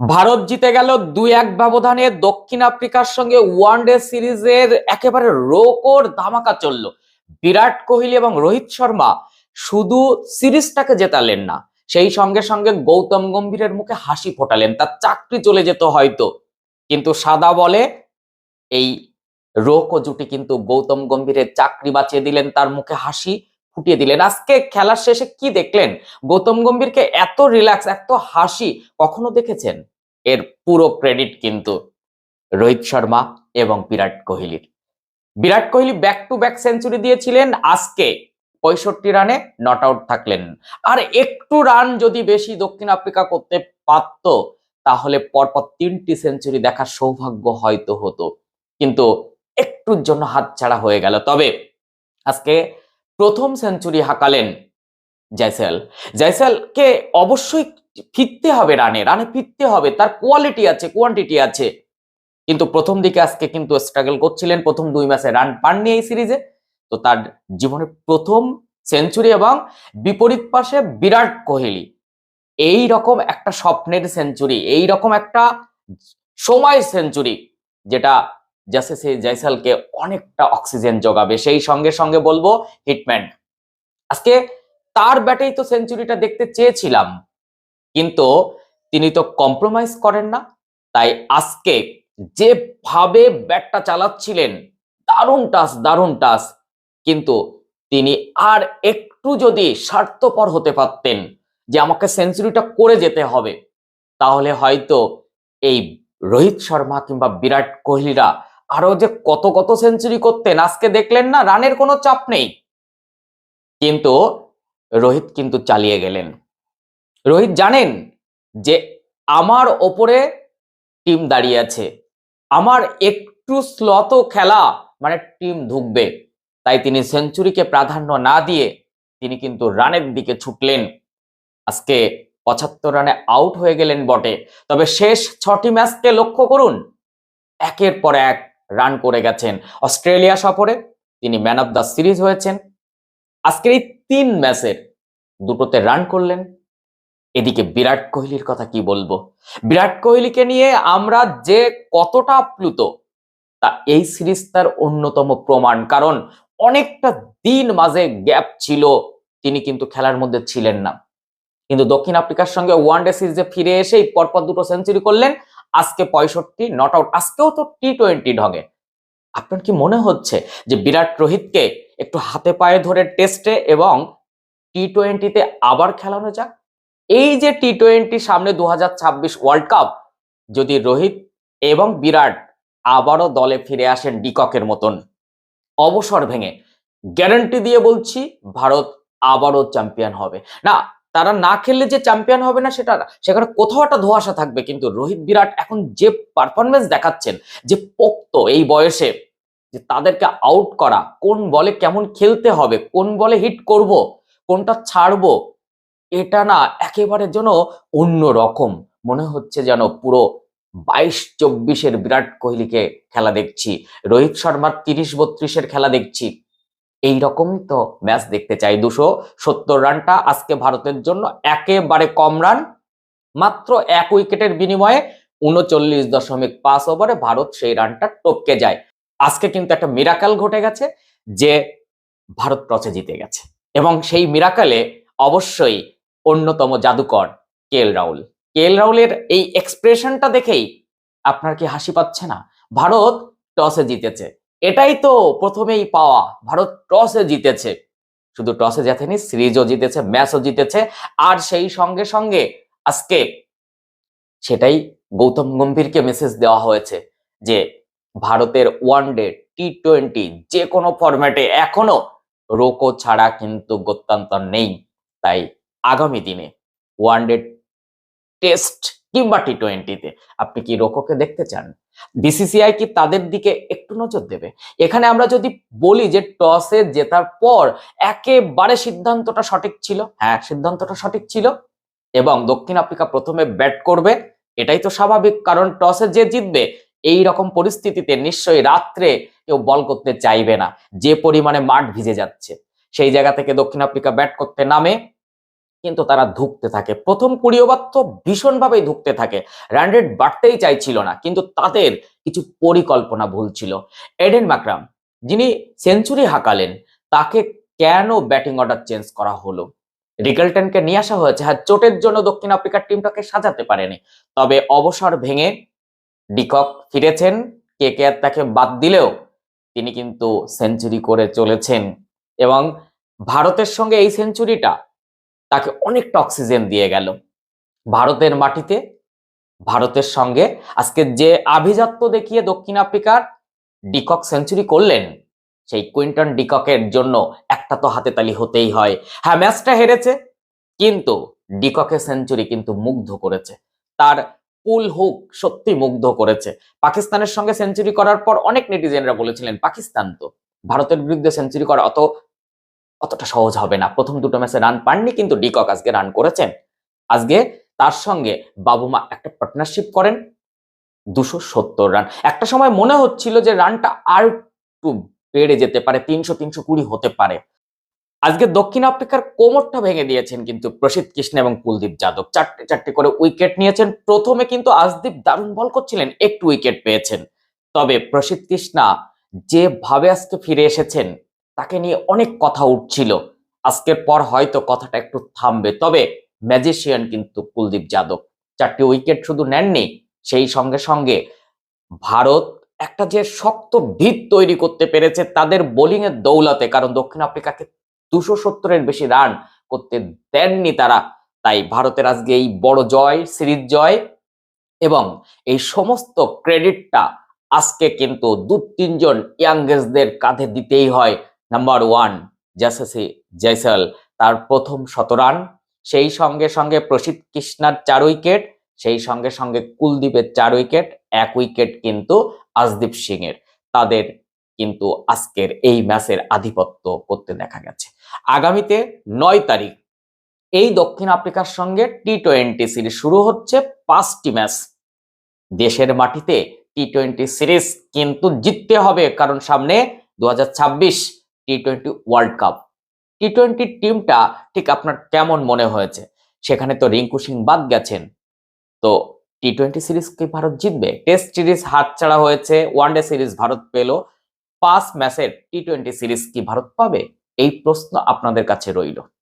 ভারত জিতে গেল দুই এক ব্যবধানে দক্ষিণ আফ্রিকার সঙ্গে ওয়ান ডে সিরিজের একেবারে রোকর ধামাকা চলল। বিরাট কোহলি এবং রোহিত শর্মা শুধু সিরিজটাকে জেতালেন না, সেই সঙ্গে সঙ্গে গৌতম গম্ভীরের মুখে হাসি ফোটালেন, তার চাকরি চলে যেত হয়তো। কিন্তু সাদা বলে এই রোকো জুটি কিন্তু গৌতম গম্ভীরের চাকরি বাঁচিয়ে দিলেন, তার মুখে হাসি ফুটিয়ে দিলেন। আজকে খেলার শেষে কি দেখলেন? গৌতম গম্ভীরকে এত রিল্যাক্স এত হাসি কখনো দেখেছেন? এর পুরো ক্রেডিট কিন্তু রোহিত শর্মা এবং বিরাট কোহলির। Virat Kohli back to back century দিয়েছিলেন। আজকে পঁয়ষট্টি রানে নট আউট থাকলেন। আর একটু রান যদি বেশি দক্ষিণ আফ্রিকা করতে পারত, তাহলে পরপর তিনটি সেঞ্চুরি দেখার সৌভাগ্য হয়তো হতো। কিন্তু একটুর জন্য হাতছাড়া হয়ে গেল। তবে আজকে প্রথম সেঞ্চুরি হাঁকালেন জয়সেল জয়সেলকে অবশ্যই ফিরতে হবে রানে রানে ফিরতে হবে, তার কোয়ালিটি আছে কোয়ান্টিটি আছে। কিন্তু প্রথম দিকে আজকে কিন্তু স্ট্রাগল করছিলেন, প্রথম দুই ম্যাচে রান পাননি এই সিরিজে। তো তার জীবনের প্রথম সেঞ্চুরি এবং বিপরীত পাশে বিরাট কোহলি। এই রকম একটা স্বপ্নের সেঞ্চুরি, এই রকম একটা সময়ের সেঞ্চুরি, যেটা জাসে সে জয়সালকে অনেকটা অক্সিজেন যোগাবে সেই সঙ্গে সঙ্গে বলব হিটম্যান আজকে তার ব্যাটেই তো সেঞ্চুরিটা দেখতে চেয়েছিলাম। কিন্তু তিনি তো কম্প্রোমাইজ করেন না। তাই আজকে যেভাবে ব্যাটটা চালাচ্ছিলেন, দারুণ টাস দারুণ টাস। কিন্তু তিনি আর একটু যদি স্বার্থপর হতে পারতেন, যে আমাকে সেঞ্চুরিটা করে যেতে হবে, তাহলে হয়তো এই রোহিত শর্মা কিংবা বিরাট কোহলিরা আরও যে কত কত সেঞ্চুরি করতেন, আজকে দেখলেন না, রানের কোনো চাপ নেই। কিন্তু রোহিত কিন্তু চালিয়ে গেলেন। রোহিত জানেন যে আমার ওপরে টিম দাঁড়িয়ে আছে। আমার একটু স্লত খেলা মানে টিম ঢুকবে তাই তিনি সেঞ্চুরিকে প্রাধান্য না দিয়ে তিনি কিন্তু রানের দিকে ছুটলেন। আজকে পঁচাত্তর রানে আউট হয়ে গেলেন বটে। তবে শেষ ছটি ম্যাচকে লক্ষ্য করুন। একের পর এক রান করে গেছেন। অস্ট্রেলিয়া সফরে তিনি ম্যান অফ দ্য সিরিজ হয়েছেন। আজকের এই তিন ম্যাচের দুটোতে রান করলেন। এদিকে বিরাট কোহলির কথা কি বলব? বিরাট কোহলিকে নিয়ে আমরা যে কতটা আপ্লুত, তা এই সিরিজ তার অন্যতম প্রমাণ। কারণ অনেকটা দিন মাঝে গ্যাপ ছিল, তিনি কিন্তু খেলার মধ্যে ছিলেন না। কিন্তু দক্ষিণ আফ্রিকার সঙ্গে ওয়ান ডে সিরিজে ফিরে এসেই পরপর দুটো সেঞ্চুরি করলেন। আজকে পঁয়ষট্টি নট আউট আজকেও তো টি টোয়েন্টি ঢঙে। আপনার কি মনে হচ্ছে যে বিরাট রোহিতকে একটু হাতে পায়ে ধরে টেস্টে এবং টি টোয়েন্টিতে আবার খেলানো যাক? এই যে টি টোয়েন্টি সামনে দু হাজার ছাব্বিশ ওয়ার্ল্ড কাপ যদি রোহিত এবং বিরাট আবারও দলে ফিরে আসেন ডিককের মতন, অবসর ভেঙে গ্যারান্টি দিয়ে বলছি ভারত আবারও চ্যাম্পিয়ন হবে। না তারা না খেললে যে চ্যাম্পিয়ন হবে না সেটা সেখানে কোথাও একটা ধোয়াশা থাকবে। কিন্তু রোহিত বিরাট এখন যে পারফরমেন্স দেখাচ্ছেন, যে পোক্ত এই বয়সে, যে তাদেরকে আউট করা, কোন বলে কেমন খেলতে হবে, কোন বলে হিট করব, কোনটা ছাড়বো, এটা না একেবারে যেন অন্য রকম। মনে হচ্ছে যেন পুরো বাইশ চব্বিশের বিরাট কোহলিকে খেলা দেখছি। রোহিত শর্মার তিরিশ বত্রিশের খেলা দেখছি। এই রকমই তো ম্যাচ দেখতে চাই। দুশো সত্তর রানটা আজকে ভারতের জন্য একেবারে কম রান। মাত্র এক উইকেটের বিনিময়ে উনচল্লিশ দশমিক পাঁচ ওভারে ভারত সেই রানটা টপকে যায়। আজকে কিন্তু একটা মিরাকাল ঘটে গেছে যে ভারত টসে জিতে গেছে। এবং সেই মিরাকালে অবশ্যই অন্যতম জাদুকর কে এল রাহুল। কে এল রাহুলের এই এক্সপ্রেশনটা দেখেই আপনার কি হাসি পাচ্ছে না? ভারত টসে জিতেছে। এটাই তো প্রথমেই পাওয়া। ভারত টসে জিতেছে। শুধু টসে জেতেনি, সিরিজও জিতেছে, ম্যাচও জিতেছে। আর সেই সঙ্গে সঙ্গে আজকে সেটাই গৌতম গম্ভীরকে মেসেজ দেওয়া হয়েছে যে ভারতের ওয়ান ডে টি টোয়েন্টি যে কোনো ফরম্যাটে এখনও রোকো ছাড়া কিন্তু গত্যান্তর নেই। তাই আগামী দিনে ওয়ান ডে টেস্ট কিংবা টি টোয়েন্টিতে আপনি কি রোকোকে দেখতে চান? বিসিসিআই কি তাদের দিকে একটু নজর দেবে? এখানে আমরা যদি বলি যে টসে জেতার পর একেবারে সিদ্ধান্তটা সঠিক ছিল। হ্যাঁ সিদ্ধান্তটা সঠিক ছিল এবং দক্ষিণ আফ্রিকা প্রথমে ব্যাট করবে। এটাই তো স্বাভাবিক, কারণ টসে যে জিতবে এই রকম পরিস্থিতিতে নিশ্চয়ই রাত্রে কেউ বল করতে চাইবে না। যে পরিমাণে মাঠ ভিজে যাচ্ছে, সেই জায়গা থেকে দক্ষিণ আফ্রিকা ব্যাট করতে নামে। কিন্তু তারা ধুকতে থাকে। প্রথম কুড়ি ওভার তো ভীষণভাবেই ধুকতে থাকে। রান রেট বাড়তেই চাইছিল না, কিন্তু তাদের কিছু পরিকল্পনা ভুল ছিল। এডেন মাকরাম যিনি সেঞ্চুরি হাঁকালেন, তাকে কেন ব্যাটিং অর্ডার চেঞ্জ করা হলো? রিকেলটনকে নিয়ে আসা হয়েছে। হ্যাঁ চোটের জন্য দক্ষিণ আফ্রিকার টিমটাকে সাজাতে পারেনি। তবে অবসর ভেঙে ডিকক ফিরেছেন। কে কে তাকে বাদ দিলেও তিনি কিন্তু সেঞ্চুরি করে চলেছেন। এবং ভারতের সঙ্গে এই সেঞ্চুরিটা তাকে অনেকটা অক্সিজেন দিয়ে গেল। ভারতের মাটিতে, ভারতের সঙ্গে। আজকে যে আভিজাত্য দেখিয়ে দক্ষিণ আফ্রিকার ডিকক সেঞ্চুরি করলেন, সেই কুইন্টন ডিককের জন্য একটা তো হাতে তালি হতেই হয়। হ্যাঁ ম্যাচটা হেরেছে, কিন্তু ডিককের সেঞ্চুরি কিন্তু মুগ্ধ করেছে। তার পুল হুক সত্যি মুগ্ধ করেছে। পাকিস্তানের সঙ্গে সেঞ্চুরি করার পর অনেক নেটিজেনরা বলেছিলেন, পাকিস্তান তো, ভারতের বিরুদ্ধে সেঞ্চুরি করা অত অতটা সহজ হবে না। প্রথম দুটো ম্যাচে রান পাননি, কিন্তু ডিকক আজকে রান করেছেন। আজকে তার সঙ্গে বাবুমা একটা পার্টনারশিপ করেন, দুশো সত্তর রান একটা সময় মনে হচ্ছিল যে রানটা আর একটু বেড়ে যেতে পারে, তিনশো তিনশো কুড়ি হতে পারে। আজকে দক্ষিণ আফ্রিকার কোমরটা ভেঙে দিয়েছেন কিন্তু প্রসিদ্ধ কৃষ্ণ এবং কুলদীপ যাদব। চারটে চারটে করে উইকেট নিয়েছেন। প্রথমে কিন্তু আজদীপ দারুণ বল করছিলেন, একটু উইকেট পেয়েছেন। তবে প্রসিদ্ধ কৃষ্ণা যেভাবে আজকে ফিরে এসেছেন তাকে নিয়ে অনেক কথা উঠছিল। আজকের পর হয়তো কথাটা একটু থামবে, তবে ম্যাজিশিয়ান কিন্তু কুলদীপ যাদব। চারটি উইকেট শুধু নেননি, সেই সঙ্গে সঙ্গে ভারত একটা যে শক্ত ভিত তৈরি করতে পেরেছে, তাদের বোলিং এর দৌলতে, কারণ দক্ষিণ আফ্রিকাকে দুশো সত্তরের বেশি রান করতে দেননি তারা। তাই ভারতের আজকে এই বড় জয় সিরিজ জয় এবং এই সমস্ত ক্রেডিটটা আজকে কিন্তু দু তিনজন ইয়াংগেস্টদের কাঁধে দিতেই হয়। নাম্বার ওয়ান জাসেসি জয়সল তার প্রথম শত রান সেই সঙ্গে সঙ্গে প্রসিদ্ধ কৃষ্ণার চার উইকেট, সেই সঙ্গে সঙ্গে কুলদীপের চার উইকেট, এক উইকেট কিন্তু আজদীপ সিং এর তাদের কিন্তু আজকের এই ম্যাচের আধিপত্য করতে দেখা গেছে। আগামীতে নয় তারিখ, এই দক্ষিণ আফ্রিকার সঙ্গে টি টোয়েন্টি সিরিজ শুরু হচ্ছে। পাঁচটি ম্যাচ দেশের মাটিতে টি টোয়েন্টি সিরিজ কিন্তু জিততে হবে। কারণ সামনে দু হাজার ছাব্বিশ T twenty world cup T twenty টিমটা ঠিক আপনার কেমন মনে হয়েছে? সেখানে তো রিঙ্কু সিং বাদ গেছেন। তো টি টোয়েন্টি সিরিজ কি ভারত জিতবে? টেস্ট সিরিজ হাত ছাড়া হয়েছে ওয়ানডে সিরিজ ভারত পেল। পাঁচ ম্যাচের টি টোয়েন্টি সিরিজ কি ভারত পাবে? এই প্রশ্ন আপনাদের কাছে রইল।